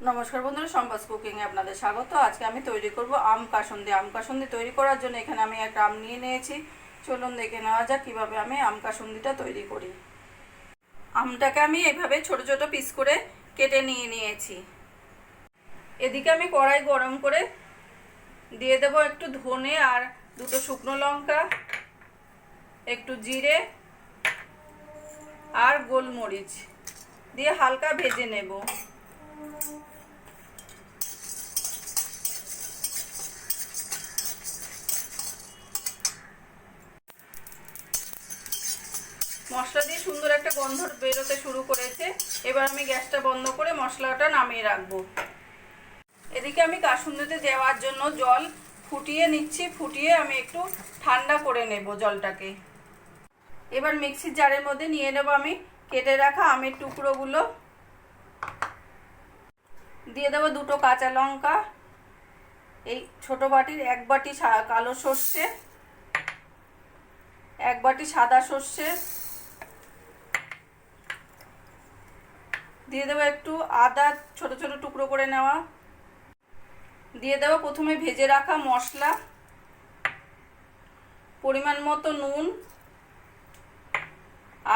নমস্কার বন্ধুরা সম্পাস কুকিংয়ে আপনাদের স্বাগত। আজকে আমি তৈরি করব আম কাসুন্দি। আম কাসুন্দি তৈরি করার জন্য এখানে আমি একটা আম নিয়ে নিয়েছি। চলুন দেখে নেওয়া যাক কীভাবে আমি আম কাসুন্দিটা তৈরি করি। আমটাকে আমি এইভাবে ছোট ছোট পিস করে কেটে নিয়ে নিয়েছি। এদিকে আমি কড়াই গরম করে দিয়ে দেবো একটু ধনে আর দুটো শুকনো লঙ্কা, একটু জিরে আর গোলমরিচ। দিয়ে হালকা ভেজে নেব। মশলা দিয়ে সুন্দর একটা গন্ধ বেরোতে শুরু করেছে। এবার আমি গ্যাসটা বন্ধ করে মশলাটা নামিয়ে রাখব। এদিকে আমি কাসুন্দিতে দেওয়ার জন্য জল ফুটিয়ে নিচ্ছি। ফুটিয়ে আমি একটু ঠান্ডা করে নেব জলটাকে। এবার মিক্সির জারের মধ্যে নিয়ে নেব আমি। কেটে রাখা আমের টুকরোগুলো। দিয়ে দেবো দুটো কাঁচা লঙ্কা। এই ছোট বাটির এক বাটি কালো সর্ষে, এক বাটি সাদা সর্ষে। দিয়ে দেবো একটু আদা ছোট ছোট টুকরো করে নেওয়া। দিয়ে দেবো প্রথমে ভেজে রাখা মশলা, পরিমাণ মতো নুন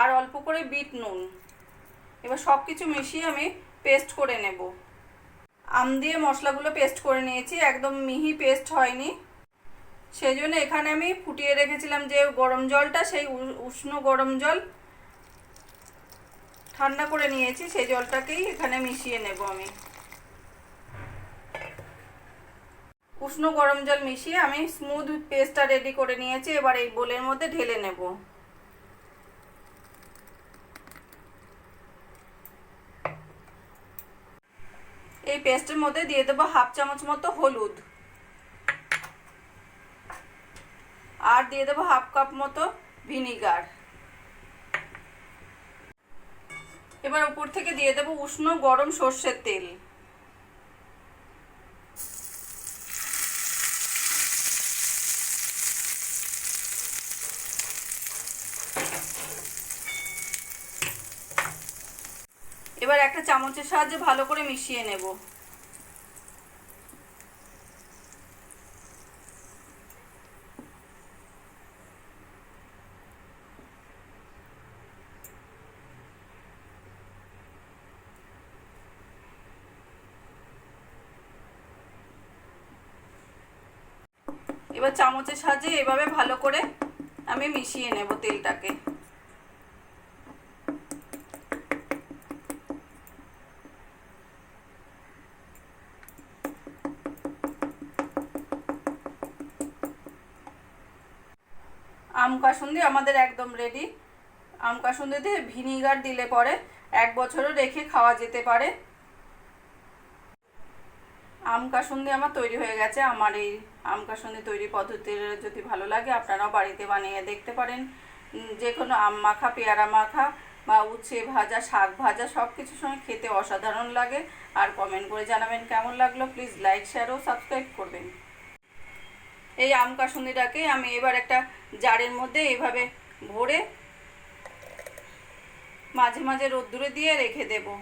আর অল্প করে বিট নুন। এবার সব কিছু মিশিয়ে আমি পেস্ট করে নেব। আম দিয়ে মশলাগুলো পেস্ট করে নিয়েছি, একদম মিহি পেস্ট হয়নি। সেই জন্য এখানে আমি ফুটিয়ে রেখেছিলাম যে গরম জলটা, সেই উষ্ণ গরম জল ঠান্ডা করে নিয়েছি, সেই জলটাকেই এখানে মিশিয়ে নেব আমি। উষ্ণ গরম জল মিশিয়ে আমি স্মুথ পেস্টটা রেডি করে নিয়েছি, এবার এই বোলের মধ্যে ঢেলে নেব। এই পেস্টের মধ্যে দিয়ে দেবো হাফ চামচ মতো হলুদ। আর দিয়ে দেবো হাফ কাপ মতো ভিনিগার। এবার উপর থেকে দিয়ে দেবো উষ্ণ গরম সর্ষের তেল। এবার একটা চামচের সাহায্যে ভালো করে মিশিয়ে নেব। এবার চামচের সাহায্যে এভাবে ভালো করে আমি মিশিয়ে নেব তেলটাকে। আম কাসুন্দি আমাদের একদম রেডি আম কাসুন্দিতে ভিনিগার দিলে পরে এক বছরও রেখে খাওয়া যেতে পারে। আম কাসুন্দি আমার তৈরি হয়ে গেছে। আমার এই আম কাসুন্দি তৈরি পদ্ধতির যদি ভালো লাগে, আপনারাও বাড়িতে বানিয়ে দেখতে পারেন। যে কোনো আম মাখা, পেয়ারা মাখা বা উচ্ছে ভাজা, শাক ভাজা সব কিছুর সঙ্গে খেতে অসাধারণ লাগে। আর কমেন্ট করে জানাবেন কেমন লাগল। প্লিজ লাইক শেয়ার ও সাবস্ক্রাইব করবেন। এই আম কাসুন্দিটাকে আমি এবার একটা জারের মধ্যে এইভাবে ভরে মাঝে মাঝে রোদ্দুরে দিয়ে রেখে দেবো।